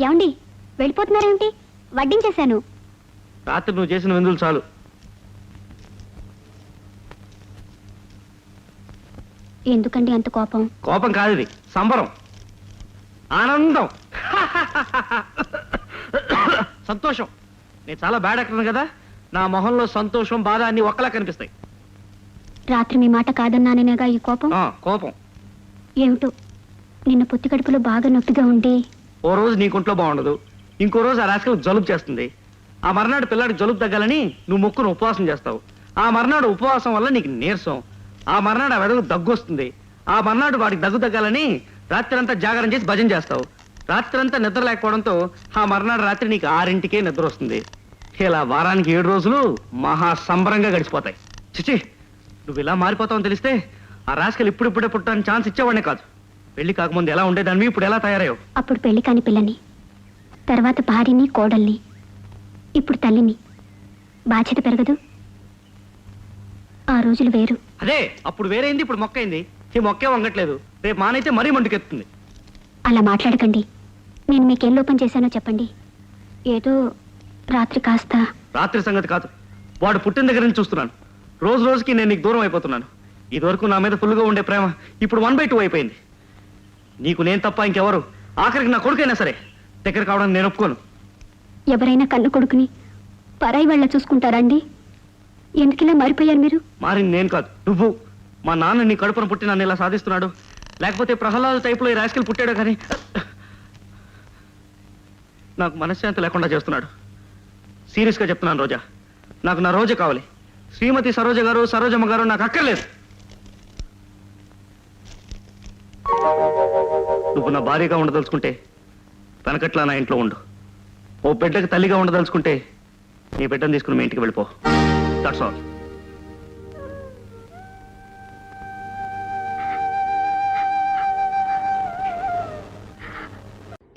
ఏమండి వెళ్ళిపోతున్నారేమిటి? వడ్డించేశాను. రాత్రి నువ్వు చేసిన విందులు చాలు. ఎందుకండి అంత కోపం? కోపం కాదు ఇది సంబరం. ఆనందం. సంతోషం. నేను చాలా బ్యాడ్ యాక్టర్ కదా నా మొహంలో సంతోషం బాధ అన్ని ఒక్కలా కనిపిస్తాయి. రాత్రి మీ మాట కాదన్నానేగా ఈ కోపం? ఆ, కోపం. ఏమిటో నిన్న పొత్తి కడుపులో బాగా నొప్పిగా ఉండి ఓ రోజు నీ కుంట్లో బాగుండదు. ఇంకో రోజు ఆ రాశికి జలుబు చేస్తుంది. ఆ మర్నాడు పిల్లాడికి జలుబు తగ్గాలని నువ్వు మొక్కును ఉపవాసం చేస్తావు. ఆ మర్నాడు ఉపవాసం వల్ల నీకు నీరసం. ఆ మర్నాడు ఆ వెదకు దగ్గు వస్తుంది. ఆ మర్నాడు వాడికి దగ్గు తగ్గాలని రాత్రంతా జాగరణ చేసి భజన చేస్తావు. రాత్రంతా నిద్ర లేకపోవడంతో ఆ మర్నాడు రాత్రి నీకు ఆరింటికే నిద్ర వస్తుంది. ఇలా వారానికి ఏడు రోజులు మహా సంబరంగా గడిచిపోతాయి. చిచి నువ్వు ఇలా మారిపోతావని తెలిస్తే ఆ రాశికలు ఇప్పుడిప్పుడే పుట్టడానికి ఛాన్స్ ఇచ్చేవాడినే కాదు. పెళ్ళి కాకముందు ఎలా ఉండేదాన్ని ఇప్పుడు ఎలా తయారయ్యావు? అప్పుడు పెళ్ళి కాని పిల్లని తర్వాత భార్యని కోడల్ని ఇప్పుడు తల్లిని. బాధ్యత పెరగదు. ఆ రోజులు వేరు. అదే అప్పుడు వేరైంది ఇప్పుడు మొక్కైంది. ఈ మొక్కే వంగట్లేదు. రేపు మానైతే మరీ మంటుకెత్తుంది అలా మాట్లాడకండి. నేను మీకేం లోపం చేశానో చెప్పండి. ఏదో రాత్రి కాస్త రాత్రి సంగతి కాదు. వాడు పుట్టిన దగ్గర నుంచి చూస్తున్నాను. రోజు రోజుకి నేను నీకు దూరం అయిపోతున్నాను. ఇదివరకు నా మీద ఫుల్గా ఉండే ప్రేమ ఇప్పుడు వన్ బై టూ అయిపోయింది. నీకు నేను తప్ప ఇంకెవరు? ఆఖరికి నా కొడుకైనా సరే దగ్గర కావడానికి నేను ఒప్పుకోను. ఎవరైనా కన్ను కొడుకుని పరాయి వాళ్ళ చూసుకుంటారండి? ఎందుకిలా మారిపోయారు మీరు? మారింది నేను కాదు. నువ్వు మా నాన్న నీ కడుపున పుట్టి నన్ను ఇలా సాధిస్తున్నాడు. లేకపోతే ప్రహ్లాద టైపులో ఈ రాజకీయాలు పుట్టాడు కానీ నాకు మనశ్శాంతి లేకుండా చేస్తున్నాడు. సీరియస్గా చెప్తున్నాను రోజా. నాకు నా రోజా కావాలి. శ్రీమతి సరోజ గారు సరోజమ్మ గారు నాకు అక్కర్లేదు. నువ్వు నా భార్యగా ఉండదలుచుకుంటే వెనకట్లా నా ఇంట్లో ఉండు. ఓ బిడ్డకి తల్లిగా ఉండదలుచుకుంటే నీ బిడ్డను తీసుకుని మీ ఇంటికి వెళ్ళిపో. దట్స్ ఆల్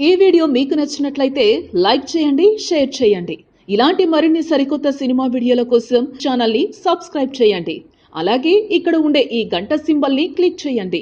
ఈ వీడియో మీకు నచ్చినట్లయితే లైక్ చేయండి షేర్ చేయండి. ఇలాంటి మరిన్ని సరికొత్త సినిమా వీడియోల కోసం ఛానల్ని సబ్స్క్రైబ్ చేయండి. అలాగే ఇక్కడ ఉండే ఈ గంట సింబల్ని క్లిక్ చేయండి.